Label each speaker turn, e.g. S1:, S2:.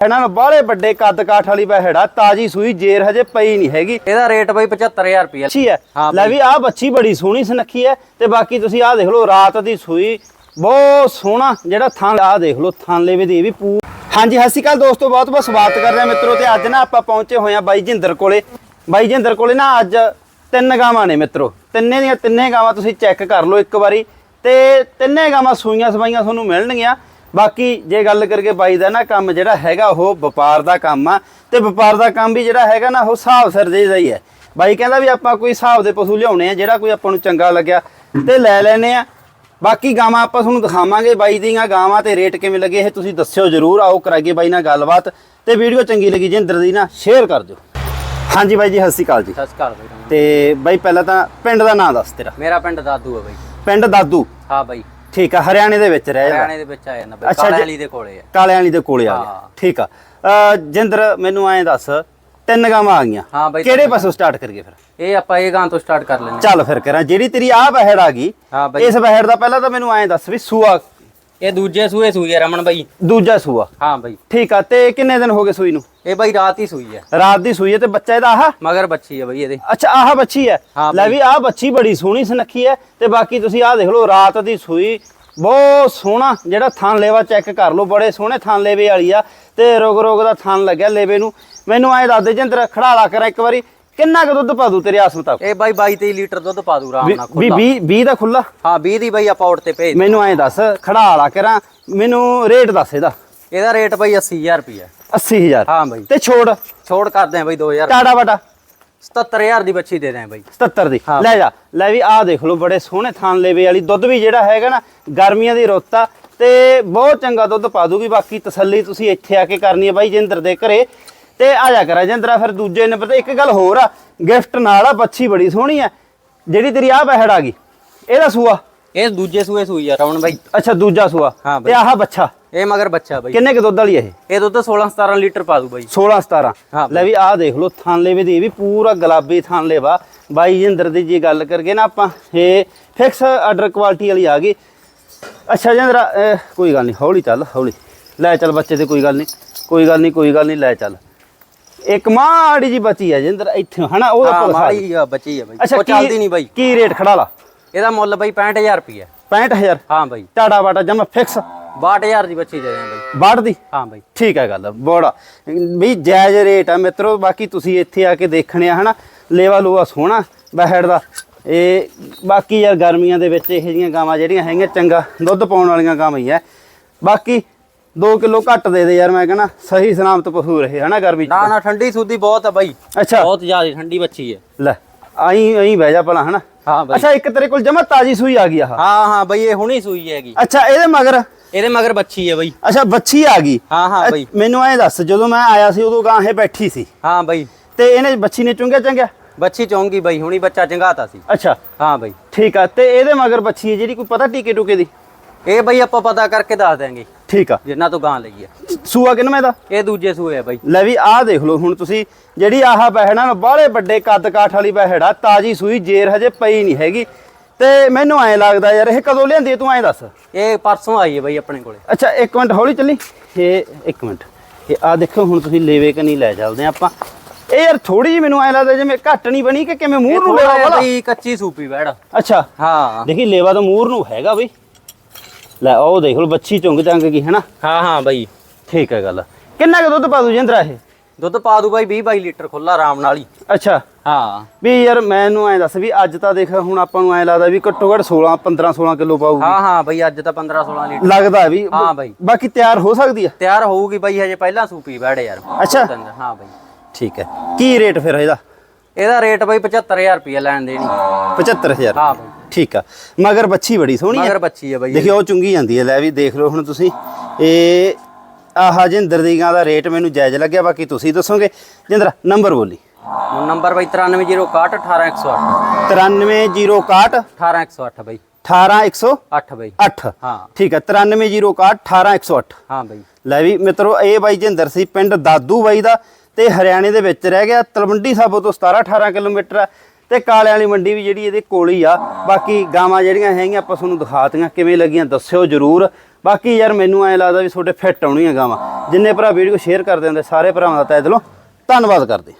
S1: ਇਹਨਾਂ ਨੂੰ ਬਾਹਲੇ ਵੱਡੇ ਕੱਦ ਕਾਠ ਵਾਲੀ ਬਹਿੜਾ ਤਾਜੀ ਸੂਈ ਜੇਰ ਹਜੇ ਪਈ ਨਹੀਂ ਹੈਗੀ।
S2: ਇਹਦਾ ਰੇਟ ਬਈ 75000 ਰੁਪਏ
S1: ਅੱਛੀ ਹੈ। ਲੈ ਵੀ ਆਹ ਬੱਚੀ ਬੜੀ ਸੋਹਣੀ ਸੁਨੱਖੀ ਹੈ ਤੇ ਬਾਕੀ ਤੁਸੀਂ ਆਹ ਦੇਖ ਲਓ ਰਾਤ ਦੀ ਸੂਈ ਬਹੁਤ ਸੋਹਣਾ ਜਿਹੜਾ ਥਾਂ ਆਹ ਦੇਖ ਲਓ ਥਾਂ ਲੈਵੇ ਦੀ ਇਹ ਵੀ ਪੂ ਹਾਂਜੀ ਸਤਿ ਸ਼੍ਰੀ ਅਕਾਲ ਦੋਸਤੋ ਬਹੁਤ ਬਹੁਤ ਸਵਾਗਤ ਕਰ ਰਹੇ ਮਿੱਤਰੋ ਤੇ ਅੱਜ ਨਾ ਆਪਾਂ ਪਹੁੰਚੇ ਹੋਏ ਆ ਬਾਈ ਜਿੰਦਰ ਕੋਲੇ। ਬਾਈ ਜਿੰਦਰ ਕੋਲੇ ਨਾ ਅੱਜ ਤਿੰਨ ਗਾਵਾਂ ਨੇ ਮਿੱਤਰੋ। ਤਿੰਨੇ ਦੀਆਂ ਤਿੰਨੇ ਗਾਵਾਂ ਤੁਸੀਂ ਚੈੱਕ ਕਰ ਲਓ ਇੱਕ ਵਾਰੀ ਤੇ ਤਿੰਨੇ ਗਾਵਾਂ ਸੂਈਆਂ ਸਵਾਈਆਂ ਤੁਹਾਨੂੰ ਮਿਲਣਗੀਆਂ। ਬਾਕੀ ਜੇ ਗੱਲ ਕਰਕੇ ਬਾਈ ਦਾ ਨਾ ਕੰਮ ਜਿਹੜਾ ਹੈਗਾ ਉਹ ਵਪਾਰ ਦਾ ਕੰਮ ਆ ਤੇ ਵਪਾਰ ਦਾ ਕੰਮ ਵੀ ਜਿਹੜਾ ਹੈਗਾ ਨਾ ਉਹ ਹਿਸਾਬ ਸਰਜੇ ਦਾ ਹੀ ਹੈ। ਬਾਈ ਕਹਿੰਦਾ ਵੀ ਆਪਾਂ ਕੋਈ ਹਿਸਾਬ ਦੇ ਪਸ਼ੂ ਲਿਆਉਣੇ ਆ ਜਿਹੜਾ ਕੋਈ ਆਪਾਂ ਨੂੰ ਚੰਗਾ ਲੱਗਿਆ ਤੇ ਲੈ ਲੈਨੇ ਆ। ਬਾਕੀ ਗਾਵਾਂ ਆਪਾਂ ਤੁਹਾਨੂੰ ਦਿਖਾਵਾਂਗੇ ਬਾਈ ਦੀਆਂ ਗਾਵਾਂ ਤੇ ਰੇਟ ਕਿਵੇਂ ਲੱਗੇ ਇਹ ਤੁਸੀਂ ਦੱਸਿਓ ਜਰੂਰ ਆਓ ਕਰਾਈਏ ਬਾਈ ਨਾਲ ਗੱਲਬਾਤ ਤੇ ਵੀਡੀਓ ਚੰਗੀ ਲੱਗੀ ਜਿੰਦਰ ਦੀ ਨਾ ਸ਼ੇਅਰ ਕਰ ਦਿਓ। ਹਾਂਜੀ ਬਾਈ ਜੀ ਸਤਿ ਸ਼੍ਰੀ ਅਕਾਲ ਜੀ।
S2: ਸਤਿ ਸ਼੍ਰੀ ਅਕਾਲ ਬਈ।
S1: ਤੇ ਬਾਈ ਪਹਿਲਾਂ ਤਾਂ ਪਿੰਡ ਦਾ ਨਾਮ ਦੱਸ ਤੇਰਾ।
S2: ਮੇਰਾ ਪਿੰਡ ਦਾਦੂ ਆ ਬਈ।
S1: ਪਿੰਡ ਦਾਦੂ?
S2: ਹਾਂ ਬਈ।
S1: ਠੀਕ ਆ ਹਰਿਆਣੇ ਦੇ ਵਿੱਚ ਰਹਿ ਜਾਂਦਾ।
S2: ਹਰਿਆਣੇ ਦੇ ਵਿੱਚ ਆ ਜਾਂਦਾ ਬਈ
S1: ਅੱਛਾ
S2: ਕਾਲੇ
S1: ਜੀ।
S2: ਵਾਲੀ ਦੇ ਕੋਲੇ ਆ।
S1: ਕਾਲੇ ਵਾਲੀ ਦੇ ਕੋਲੇ ਆ ਗਿਆ।
S2: ਹਾਂ।
S1: ਠੀਕ ਆ। ਜਿੰਦਰ ਮੈਨੂੰ ਐਂ ਦੱਸ ਤਿੰਨ ਗਾਵਾਂ ਆ ਗਈਆਂ।
S2: ਹਾਂ ਬਾਈ,
S1: ਕਿਹੜੇ ਪਾਸੋਂ ਸਟਾਰਟ ਕਰੀਏ ਫਿਰ?
S2: ਇਹ ਆਪਾਂ ਇਹ ਗਾਂ ਤੋਂ ਸਟਾਰਟ ਕਰ ਲੈਂਦੇ
S1: ਚੱਲ ਫਿਰ ਕਰਾਂ। ਜਿਹੜੀ ਤੇਰੀ ਆ ਬਹਿੜ ਆ ਗਈ
S2: ਹਾਂ ਬਾਈ।
S1: ਇਸ ਬਹਿੜ ਦਾ ਪਹਿਲਾਂ ਤਾਂ ਮੈਨੂੰ ਐਂ ਦੱਸ ਵੀ ਸੂਆ
S2: ਇਹ ਦੂਜੇ ਸੂਏ ਸੂਈ ਆ ਰਮਨ ਬਾਈ।
S1: ਦੂਜਾ ਸੂਆ?
S2: ਹਾਂ ਬਾਈ।
S1: ਠੀਕ ਆ ਤੇ ਕਿੰਨੇ ਦਿਨ ਹੋ ਗਏ ਸੂਈ ਨੂੰ?
S2: ਇਹ ਬਾਈ ਰਾਤ ਹੀ ਸੂਈ ਆ।
S1: ਰਾਤ ਦੀ ਸੂਈ ਹੈ ਤੇ ਬੱਚਾ ਇਹਦਾ ਆਹ?
S2: ਮਗਰ ਬੱਚੀ ਆ ਬਈ ਇਹਦੇ।
S1: ਅੱਛਾ ਆਹ ਬੱਚੀ ਹੈ
S2: ਹਾਂ
S1: ਲੈ ਵੀ ਆਹ ਬੱਚੀ ਬੜੀ ਸੋਹਣੀ ਸੁਨੱਖੀ ਹੈ ਤੇ ਬਾਕੀ ਤੁਸੀਂ ਆਹ ਦੇਖ ਲਓ ਰਾਤ ਦੀ ਸੂਈ ਬਹੁਤ ਸੋਹਣਾ ਜਿਹੜਾ ਥਣ ਲੇਵਾ ਚੈੱਕ ਕਰ ਲਓ ਬੜੇ ਸੋਹਣੇ ਥਣ ਲੇਵੇ ਵਾਲੀ ਆ ਤੇ ਰੋਗ ਰੋਗ ਦਾ ਥਣ ਲੱਗਿਆ ਲੇਵੇ ਨੂੰ। ਮੈਨੂੰ ਐਂ ਦੱਸ ਦੇ ਜਿੰਦਰ ਖੜਾਲਾ ਕਰਾਂ ਇੱਕ ਵਾਰੀ। ਕਿੰਨਾ ਕੁ ਦੁੱਧ ਪਾ ਦੂ ਤੇਰੇ ਆਸ ਮੁਤਾਬਕ
S2: ਇਹ ਬਾਈ 22 23 ਲੀਟਰ ਦੁੱਧ ਪਾ ਦੂ ਆਰਾਮ ਨਾਲ
S1: ਵੀ
S2: ਖੁੱਲਾ
S1: 20 20 ਦਾ ਖੁੱਲਾ
S2: ਹਾਂ 20 ਦੀ ਬਾਈ ਆਪਾਂ ਔੜ ਤੇ ਭੇਜ
S1: ਮੈਨੂੰ ਐਂ ਦੱਸ ਖੜਾਲਾ ਕਰਾਂ ਮੈਨੂੰ ਰੇਟ ਦੱਸ ਇਹਦਾ।
S2: ਇਹਦਾ ਰੇਟ ਬਾਈ 80000 ਰੁਪਏ
S1: 80000
S2: ਹਾਂ ਬਾਈ।
S1: ਤੇ ਛੋੜ।
S2: ਛੋੜ ਕਰਦੇ ਆ ਬਾਈ 2000
S1: ਟਾੜਾ ਬਟਾ?
S2: 77000 ਦੀ ਬੱਚੀ ਦੇ ਦੇ ਬਾਈ।
S1: 77 ਦੀ। ਲੈ ਜਾ ਲੈ ਵੀ ਆਹ ਦੇਖ ਲਓ ਬੜੇ ਸੋਹਣੇ ਥਾਨ ਲੇਵੇ ਵਾਲੀ। ਦੁੱਧ ਵੀ ਜਿਹੜਾ ਹੈਗਾ ਨਾ ਗਰਮੀਆਂ ਦੀ ਰੁੱਤ ਆ ਤੇ ਬਹੁਤ ਚੰਗਾ ਦੁੱਧ ਪਾ ਦੂਗੀ। ਬਾਕੀ ਤਸੱਲੀ ਤੁਸੀਂ ਇੱਥੇ ਆ ਕੇ ਕਰਨੀ ਹੈ ਬਾਈ ਜਿੰਦਰ ਦੇ ਘਰੇ। ਤੇ ਆ ਜਾ ਕਰਾ ਜਿੰਦਰਾ ਫਿਰ ਦੂਜੇ ਨੰਬਰ ਤੇ ਇੱਕ ਗੱਲ ਹੋਰ ਆ ਗਿਫਟ ਨਾਲ ਆ ਬੱਚੀ ਬੜੀ ਸੋਹਣੀ ਆ। ਜਿਹੜੀ ਤੇਰੀ ਆ ਬਹਿੜ ਆ ਗਈ ਇਹਦਾ ਸੂਆ?
S2: ਇਹ ਦੂਜੇ ਸੂਏ ਸੂਈ ਆ ਰਮਨ ਬਾਈ।
S1: ਅੱਛਾ ਦੂਜਾ ਸੂਆ।
S2: ਹਾਂ
S1: ਤੇ
S2: ਬਾਈ।
S1: ਆਹ ਬੱਚਾ
S2: ਇਹ ਮਗਰ ਬੱਚਾ ਬਾਈ।
S1: ਕਿੰਨੇ ਕੁ ਦੁੱਧ ਵਾਲੀ ਆ ਇਹ?
S2: ਇਹ ਦੁੱਧ 16 17 ਲੀਟਰ ਪਾ ਦੂ ਬਾਈ।
S1: 16 17
S2: ਹਾਂ
S1: ਲੈ ਵੀ ਆਹ ਦੇਖ ਲਓ ਥਾਨ ਲੇਵੇ ਦੀ ਇਹ ਵੀ ਪੂਰਾ ਗੁਲਾਬੀ ਥਾਨ ਲੇਵਾ ਬਾਈ ਜਿੰਦਰ ਦੀ ਜੀ ਗੱਲ ਕਰਗੇ ਨਾ ਆਪਾਂ ਇਹ ਫਿਕਸ ਆਰਡਰ ਕੁਆਲਿਟੀ ਵਾਲੀ ਆ ਗਈ। ਅੱਛਾ ਜਿੰਦਰਾ ਅਹ, ਕੋਈ ਗੱਲ ਨਹੀਂ ਹੌਲੀ ਚੱਲ ਹੌਲੀ। ਲੈ ਚੱਲ ਬੱਚੇ ਤੇ ਕੋਈ ਗੱਲ ਨਹੀਂ ਕੋਈ ਗੱਲ ਨਹੀਂ ਕੋਈ ਗੱਲ ਨਹੀਂ ਲੈ ਚੱਲ। ਇੱਕ ਮਾੜੀ ਜੀ ਬੱਚੀ ਹੈ ਜਿੰਦਰ ਇੱਥੇ ਹਨਾ ਉਹ
S2: ਹਾਂ
S1: ਆਪਾਂ।
S2: ਮਾੜੀ ਆ ਬੱਚੀ ਆ ਬਾਈ। ਉਹ ਚੱਲਦੀ ਨਹੀਂ ਬਾਈ।
S1: ਕੀ ਰੇਟ ਖੜਾ ਲਾ?
S2: ਇਹਦਾ ਮੁੱਲ ਬਾਈ 65000 ਰੁਪਏ
S1: 65000
S2: ਹਾਂ ਬਾਈ।
S1: ਟਾੜਾ ਬਾਟਾ ਜਮਾ ਫਿਕਸ
S2: 62000 ਦੀ ਬੱਚੀ ਦੇ ਬਾਈ।
S1: ਬਾੜ ਦੀ
S2: ਹਾਂ ਬਾਈ।
S1: ਠੀਕ ਹੈ ਗੱਲ ਬੜਾ। ਵੀ ਜਾਇਜ਼ ਰੇਟ ਆ ਮਿੱਤਰੋ ਬਾਕੀ ਤੁਸੀਂ ਇੱਥੇ ਆ ਕੇ ਦੇਖਣੇ ਆ ਹਨਾ। ਲੇਵਾ ਲੂਆ ਸੋਹਣਾ ਬਹਿੜ ਦਾ। ਇਹ ਬਾਕੀ ਯਾਰ ਗਰਮੀਆਂ ਦੇ ਵਿੱਚ ਇਹੋ ਜਿਹੀਆਂ ਗਾਵਾਂ ਜਿਹੜੀਆਂ ਹੈਗੀਆਂ ਚੰਗਾ। ਦੁੱਧ ਪਾਉਣ ਵਾਲੀਆਂ ਗਾਵਾਂ ਹੀ ਆ। ਬਾਕੀ 2 ਕਿਲੋ ਘੱਟ ਦੇ ਦੇ ਯਾਰ ਮੈਂ ਕਹਿੰਦਾ ਸਹੀ ਸਲਾਮਤ ਪਸ਼ੂ ਰਹੇ ਹਨਾ ਗਰਮੀ ਚ
S2: ਨਾ ਨਾ ਠੰਡੀ ਸੁਦੀ ਬਹੁਤ ਆ ਬਾਈ।
S1: ਅੱਛਾ।
S2: ਬਹੁਤ ਜ਼ਿਆਦਾ ਠੰਡੀ ਬੱਚੀ ਹੈ
S1: ਲੈ ਆਈ ਆਈ ਬਹਿ ਜਾ ਭਲਾ ਹਨਾ?
S2: ਹਾਂ ਬਾਈ।
S1: ਅੱਛਾ ਇੱਕ ਤੇਰੇ ਕੋਲ ਜਮਾ ਤਾਜੀ ਸੂਈ ਆ ਗਈ ਆਹ।
S2: ਹਾਂ ਹਾਂ ਬਾਈ ਇਹ ਹੁਣੀ ਸੂਈ ਹੈਗੀ।
S1: ਅੱਛਾ ਇਹਦੇ ਮਗਰ?
S2: ਇਹਦੇ ਮਗਰ ਬੱਚੀ ਹੈ ਬਾਈ।
S1: ਅੱਛਾ ਬੱਚੀ ਆ ਗਈ।
S2: ਹਾਂ ਹਾਂ ਬਾਈ।
S1: ਮੈਨੂੰ ਐਂ ਦੱਸ ਜਦੋਂ ਮੈਂ ਆਇਆ ਸੀ ਉਦੋਂ ਗਾਂ ਇਹ ਬੈਠੀ ਸੀ।
S2: ਹਾਂ ਬਾਈ।
S1: ਤੇ ਇਹਨੇ ਬੱਚੀ ਨੇ ਚੁੰਗਿਆ ਚੰਗਿਆ?
S2: ਬੱਚੀ ਚੌਂਗੀ ਬਾਈ ਹੁਣੀ ਬੱਚਾ ਚੰਗਾਤਾ ਸੀ।
S1: ਅੱਛਾ।
S2: ਹਾਂ ਬਾਈ।
S1: ਠੀਕ ਆ ਤੇ ਇਹਦੇ ਮਗਰ ਬੱਚੀ ਹੈ ਜਿਹੜੀ ਕੋਈ ਪਤਾ ਟੀਕੇ ਟੂਕੇ ਦੀ?
S2: ਇਹ ਬਾਈ ਆਪਾਂ ਪਤਾ ਕਰਕੇ ਦੱਸ ਦਿਆਂਗੇ।
S1: ਠੀਕ ਆ।
S2: ਜਿੰਨਾ ਤੋਂ ਗਾਂ ਲਈ ਹੈ
S1: ਸੂਆ ਕਿਨਵੇਂ ਦਾ
S2: ਇਹ ਦੂਜੇ ਸੂਏ ਆ ਬਾਈ।
S1: ਲੈ ਵੀ ਆਹ ਦੇਖ ਲਓ ਹੁਣ ਤੁਸੀਂ ਜਿਹੜੀ ਆਹ ਬਹਿਣਾ ਨਾ ਬਾਹਲੇ ਵੱਡੇ ਕੱਦ ਕਾਠ ਵਾਲੀ ਬਹਿੜਾ ਤਾਜੀ ਸੂਈ ਜੇਰ ਹਜੇ ਪਈ ਨਹੀਂ ਹੈਗੀ। ਤੇ ਮੈਨੂੰ ਐਂ ਲੱਗਦਾ ਯਾਰ ਇਹ ਕਦੋਂ ਲਿਆਂਦੀ ਤੂੰ ਐਂ ਦੱਸ?
S2: ਇਹ ਪਰਸੋਂ ਆਈ ਹੈ ਬਾਈ ਆਪਣੇ ਕੋਲੇ।
S1: ਅੱਛਾ ਇੱਕ ਮਿੰਟ ਹੌਲੀ ਚੱਲੀ। ਇਹ ਇੱਕ ਮਿੰਟ। ਇਹ ਆ ਦੇਖੋ ਹੁਣ ਤੁਸੀਂ ਲੇਵੇ ਕਿ ਨਹੀਂ ਲੈ ਚੱਲਦੇ ਆਪਾਂ। ਇਹ ਯਾਰ ਥੋੜੀ ਜਿਹੀ ਮੈਨੂੰ ਐਂ ਲੱਗਦਾ ਜਿਵੇਂ ਘੱਟ ਨਹੀਂ ਬਣੀ ਕਿ ਕਿਵੇਂ ਮੂੰਹ ਨੂੰ ਲੇਵਾ ਵਾਲਾ?
S2: ਬਾਈ ਕੱਚੀ ਸੂਪੀ ਬੈੜ।
S1: ਅੱਛਾ।
S2: ਹਾਂ।
S1: ਦੇਖੀ ਲੇਵਾ ਤਾਂ ਮੂਰ ਨੂੰ ਹੈਗਾ ਬਈ। ਲੈ ਉਹ ਦੇਖ ਲਓ ਬੱਚੀ ਚੁੰਗ ਚੰਗ ਗਈ ਹੈ ਨਾ
S2: ਹਾਂ ਹਾਂ ਬਾਈ।
S1: ਠੀਕ ਹੈ ਗੱਲ। ਕਿੰਨਾ ਕੁ ਦੁੱਧ ਪਾ ਦੂ ਜਿੰਦਰਾ ਇਹ?
S2: ਦੁੱਧ ਪਾ ਦੂ ਬਾਈ 20 22 ਲੀਟਰ ਖੁੱਲਾ ਆਰਾਮ ਨਾਲ ਹੀ।
S1: ਅੱਛਾ।
S2: ਹਾਂ।
S1: ਵੀ ਯਾਰ ਮੈਨੂੰ ਐਂ ਦੱਸ ਵੀ ਅੱਜ ਤਾਂ ਦੇਖ ਹੁਣ ਆਪਾਂ ਨੂੰ ਐਂ ਲੱਗਦਾ ਵੀ ਘੱਟੋ ਘੱਟ 16 15 16 ਕਿਲੋ ਪਾਊਗੀ।
S2: ਹਾਂ ਹਾਂ ਬਾਈ ਅੱਜ ਤਾਂ 15 16 ਲੀਟਰ।
S1: ਲੱਗਦਾ ਵੀ।
S2: ਹਾਂ ਬਾਈ।
S1: ਬਾਕੀ ਤਿਆਰ ਹੋ ਸਕਦੀ ਆ?
S2: ਤਿਆਰ ਹੋਊਗੀ ਬਾਈ ਹਜੇ ਪਹਿਲਾਂ ਸੂਪੀ ਬੈੜੇ ਯਾਰ।
S1: ਅੱਛਾ।
S2: ਹਾਂ ਬਾਈ।
S1: ਠੀਕ ਹੈ। ਕੀ ਰੇਟ ਫਿਰ ਇਹਦਾ?
S2: ਇਹਦਾ ਰੇਟ ਬਾਈ 75000 ਰੁਪਏ ਲੈਣ ਦੇਣੀ।
S1: 75000
S2: ਹਾਂ ਬਾਈ।
S1: ਠੀਕ ਆ। ਮਗਰ ਬੱਚੀ ਬੜੀ ਸੋਹਣੀ
S2: ਮਗਰ
S1: ਹੈ
S2: ਬੱਚੀ ਹੈ ਬਾਈ।
S1: ਦੇਖਿਓ ਉਹ ਚੁੰਗੀ ਜਾਂਦੀ ਹੈ ਲੈ ਵੀ ਦੇਖ ਲਓ ਹੁਣ ਤੁਸੀਂ। ਇਹ ਆਹ ਜਿੰਦਰ ਦੀ ਗਾਂ ਦਾ ਰੇਟ ਮੈਨੂੰ ਜਾਇਜ਼ ਲੱਗਿਆ ਬਾਕੀ ਤੁਸੀਂ ਦੱਸੋਗੇ। ਜਿੰਦਰ ਨੰਬਰ ਬੋਲੀ।
S2: ਨੰਬਰ ਬਾਈ 9306 18108
S1: 93061
S2: 18108 ਬਾਈ।
S1: 18108
S2: 8 ਬਾਈ। ਹਾਂ।
S1: ਠੀਕ ਹੈ 93061 18108
S2: ਹਾਂ ਬਾਈ।
S1: ਲੈ ਵੀ ਮਿੱਤਰੋ ਇਹ ਬਾਈ ਜਿੰਦਰ ਸੀ ਪਿੰਡ ਦਾਦੂ ਬਾਈ ਦਾ ਤੇ ਹਰਿਆਣੇ ਦੇ ਵਿੱਚ ਰਹਿ ਗਿਆ ਤਲਵੰਡੀ ਸਾਬੋ ਤੋਂ 17 18 ਕਿਲੋਮੀਟਰ ਆ। ਤੇ ਕਾਲੇ ਵਾਲੀ ਮੰਡੀ ਵੀ ਜਿਹੜੀ ਇਹਦੇ ਕੋਲ ਹੀ ਆ। ਬਾਕੀ ਗਾਵਾਂ ਜਿਹੜੀਆਂ ਹੈਗੀਆਂ ਆਪਾਂ ਤੁਹਾਨੂੰ ਦਿਖਾਤੀਆਂ, ਕਿਵੇਂ ਲੱਗੀਆਂ ਦੱਸਿਓ ਜਰੂਰ। ਬਾਕੀ ਯਾਰ ਮੈਨੂੰ ਐ ਲੱਗਦਾ ਵੀ ਤੁਹਾਡੇ ਫਿੱਟ ਆਉਣੀਆਂ ਗਾਵਾਂ। ਜਿੰਨੇ ਭਰਾ ਵੀਡੀਓ ਸ਼ੇਅਰ ਕਰਦੇ ਹੁੰਦੇ, ਸਾਰੇ ਭਰਾਵਾਂ ਦਾ ਤਹਿ ਦਿਲੋਂ ਧੰਨਵਾਦ ਕਰਦੇ